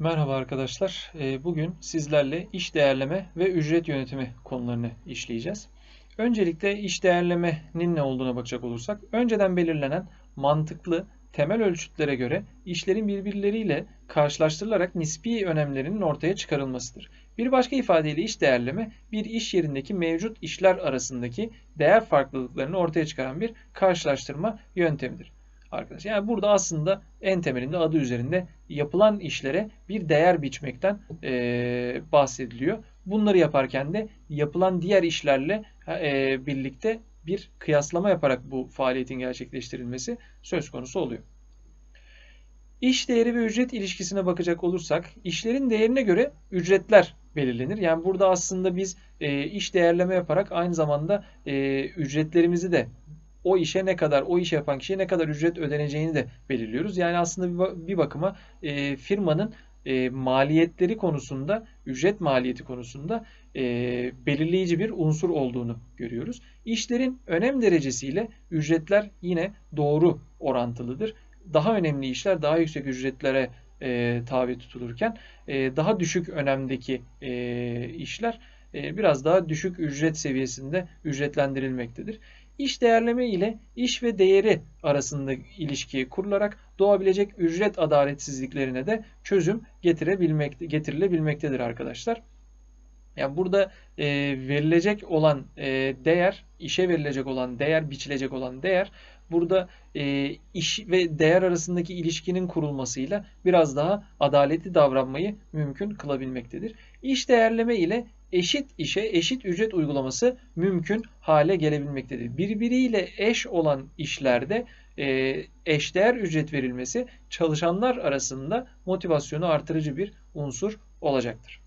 Merhaba arkadaşlar. Ee, Bugün sizlerle iş değerleme ve ücret yönetimi konularını işleyeceğiz. Öncelikle iş değerlemenin ne olduğuna bakacak olursak, önceden belirlenen mantıklı temel ölçütlere göre işlerin birbirleriyle karşılaştırılarak nispi önemlerinin ortaya çıkarılmasıdır. Bir başka ifadeyle iş değerleme, bir iş yerindeki mevcut işler arasındaki değer farklılıklarını ortaya çıkaran bir karşılaştırma yöntemidir arkadaşlar. Yani burada aslında en temelinde adı üzerinde yapılan işlere bir değer biçmekten e, bahsediliyor. Bunları yaparken de yapılan diğer işlerle e, birlikte bir kıyaslama yaparak bu faaliyetin gerçekleştirilmesi söz konusu oluyor. İş değeri ve ücret ilişkisine bakacak olursak işlerin değerine göre ücretler belirlenir. Yani burada aslında biz e, iş değerleme yaparak aynı zamanda e, ücretlerimizi de o işe ne kadar, o iş yapan kişiye ne kadar ücret ödeneceğini de belirliyoruz. Yani aslında bir bakıma e, firmanın e, maliyetleri konusunda, ücret maliyeti konusunda e, belirleyici bir unsur olduğunu görüyoruz. İşlerin önem derecesiyle ücretler yine doğru orantılıdır. Daha önemli işler daha yüksek ücretlere e, tabi tutulurken e, daha düşük önemdeki e, işler e, biraz daha düşük ücret seviyesinde ücretlendirilmektedir. İş değerleme ile iş ve değeri arasında ilişki kurularak doğabilecek ücret adaletsizliklerine de çözüm getirebilmekte, getirilebilmektedir arkadaşlar. Yani burada e, verilecek olan e, değer, işe verilecek olan değer, biçilecek olan değer burada e, iş ve değer arasındaki ilişkinin kurulmasıyla biraz daha adaletli davranmayı mümkün kılabilmektedir. İş değerleme ile eşit işe eşit ücret uygulaması mümkün hale gelebilmektedir. Birbiriyle eş olan işlerde e, eşdeğer ücret verilmesi çalışanlar arasında motivasyonu artırıcı bir unsur olacaktır.